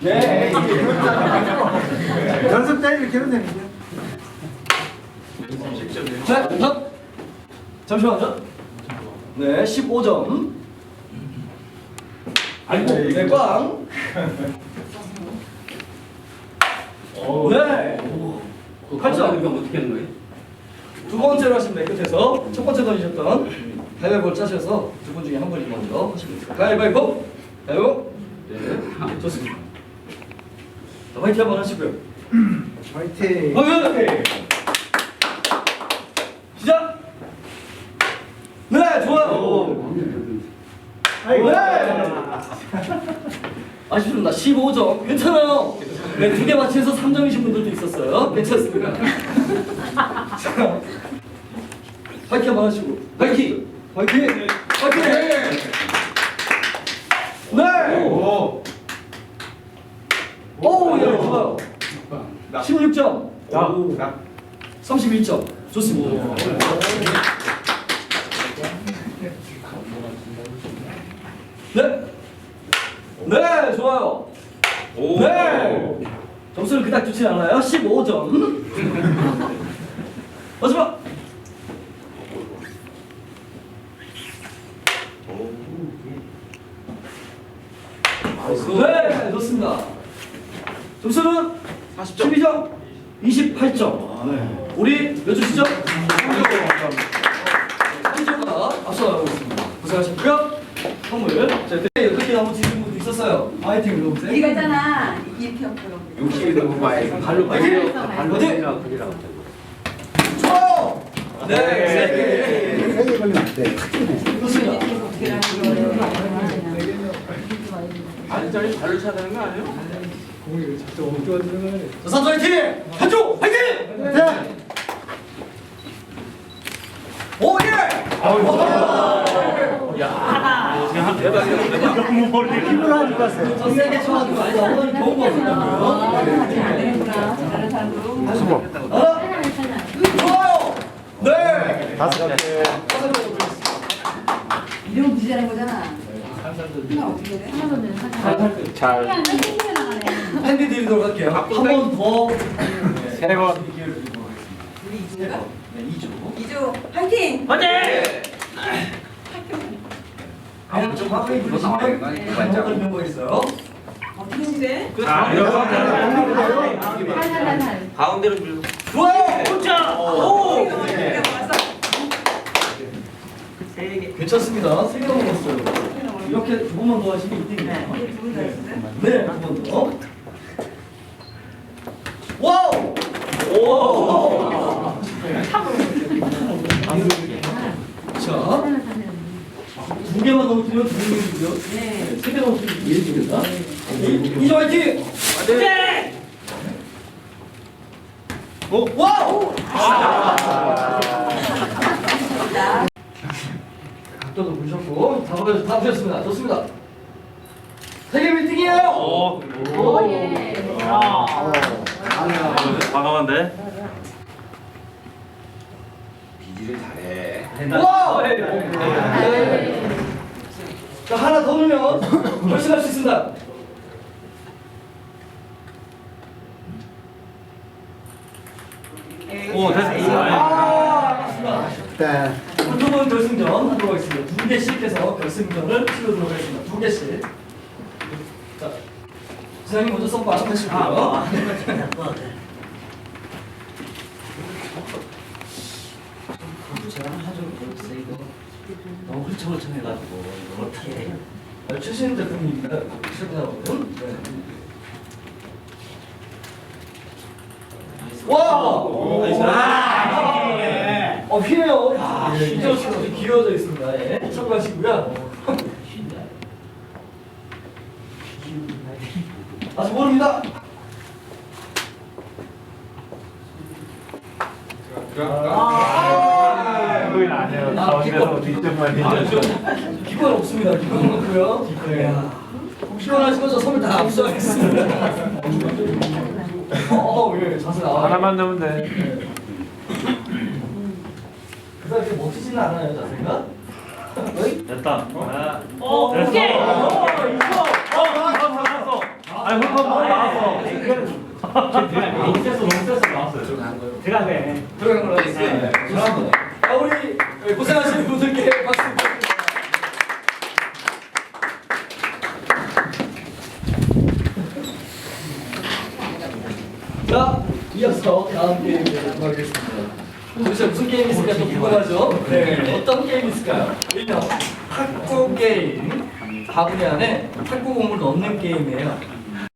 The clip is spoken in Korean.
네. 연습 때 이렇게 하면 됩니다. 자, 자, 잠시만요. 네, 15점. 아이고, 네, 꽝. 네. 팔 점. 어떻게 하는 거예요? 두 번째로 하시면 돼요, 끝에서. 첫 번째 던지셨던 가위바위보를 짜셔서 두 분 중에 한 분이 먼저 하시면 됩니다. 가위바위보! 가위바위보! 네, 좋습니다. 자, 화이팅 한번 하시고요. 화이팅. 화이팅! 시작! 네, 좋아요. 아이고. 네. 아쉽습니다. 15점. 괜찮아요. 네, 두 개 맞춰서 3점이신 분들도 있었어요. 괜찮습니다. 자, 화이팅 한번 하시고. 화이팅! 화이팅! 화이팅! 네! 오, 오, 예, 좋아요. 16점. 오. 31점. 좋습니다. 네. 네, 좋아요. 네. 점수는 그닥 좋지 않아요. 15점. 마지막. 네, 좋습니다. 점수는 12점, 28점. 우리 몇 주시죠? 3점과 앞서가고 있습니다. 고생하셨고요. 선물. 자, 그때 어떻게 한번 드시는 분도 있었어요. 아이템 눌러보세요. 우리가 있잖아 이렇게 없더라고 욕심이 너무 많이 발로 화이팅! 발로 어디? 때리라고 그러라고. 좋아요! 네, 세 세개 걸리면 안 돼. 개. 좋습니다. 어떻게 하는 거야 완전히 발로 차야 되는 거 아니에요? 공이 자꾸 엉뚱한 들어가네. 자, 삼점 화이팅! 한쪽 화이팅! 네. 오, 예! 힘을 하지 마세요. 저 세게 쳐가지고 아니 어머니 좋은 거 같다고요? 하지 않는구나 다른 사람도 수고. 하나, 좋아요! 네! 다섯 개. 다섯 개. 이러면 부자는 거잖아 어떻게 돼? 잘 팬디 드리도록 할게요. 한 번 더. 세 번. 기회를 드리도록 하겠습니다. 우리 이주가? 네, 2주. 이주 화이팅! 아무 좀 화끈히 부르시면 반짝을 멤버 있어요. 어떻게 해야 돼? 가운데로 밀고. 좋아요! 혼자! 오! 그래 왔어 괜찮습니다. 세개 먹었어요. 이렇게 두 번만 더 하시면 이득이에요. 두분 다 했어요? 네, 한번 더. 와우! 오! 자, 두 개만 넘으면 두 명이고요. 네. 세개 넘으면 이해됩니다. 이조 화이팅! 네! 오, 와우! 각도도 보셨고, 다 보셨, 다 보셨습니다. 좋습니다. 세계 1등이에요! 오, 과감한데? 비지를 잘해. 와! 네. 자, 하나 더 넣으면 결승할 수 있습니다. 오, 됐어. 아, 맞습니다. 네. 두분 결승전 하도록 하겠습니다. 두 개씩 해서 결승전을 치르도록 하겠습니다. 두 개씩. 자, 지상님 먼저 선방 하시고요. 제가 하죠. 글쎄 이거 너무 훌쩍훌쩍해가지고 이거 어떻게 해요? 최신 제품입니다. 시청자분은. 네. 와! 아! 어, 휘네요. 야, 이저 씨가 기어져 있습니다. 예. 참고하시고요. 아직 모릅니다. 그건 아니에요. 가운데서 뒷점만 아, 뒷점. 저 기권 없습니다. 기권 없고요. 네. 시원하시고 저 선물 다 압수하겠습니다. 어, 예, 자세 나와요. 하나만 넣으면 돼. 그다음 이렇게 멋지지는 않아요, 자세가. 어이? 됐다. 아, 어, 됐어. 오케이. 어, 이거. 어, 어, 어, 어. 아니, 훌쩍 너무 세서 너무 세서 나왔어요. 제가 네. 들어간 걸로 하겠습니다. 좋습니다. 자, 우리 고생하시는 분들께 박수 부탁드립니다. 자, 이어서 다음 게임으로 가겠습니다. 도대체 무슨 게임이 있을까 또 궁금하죠? 네, 어떤 게임이 있을까요? 일명 탁구 게임. 바구니 안에 탁구 공을 넣는 게임이에요.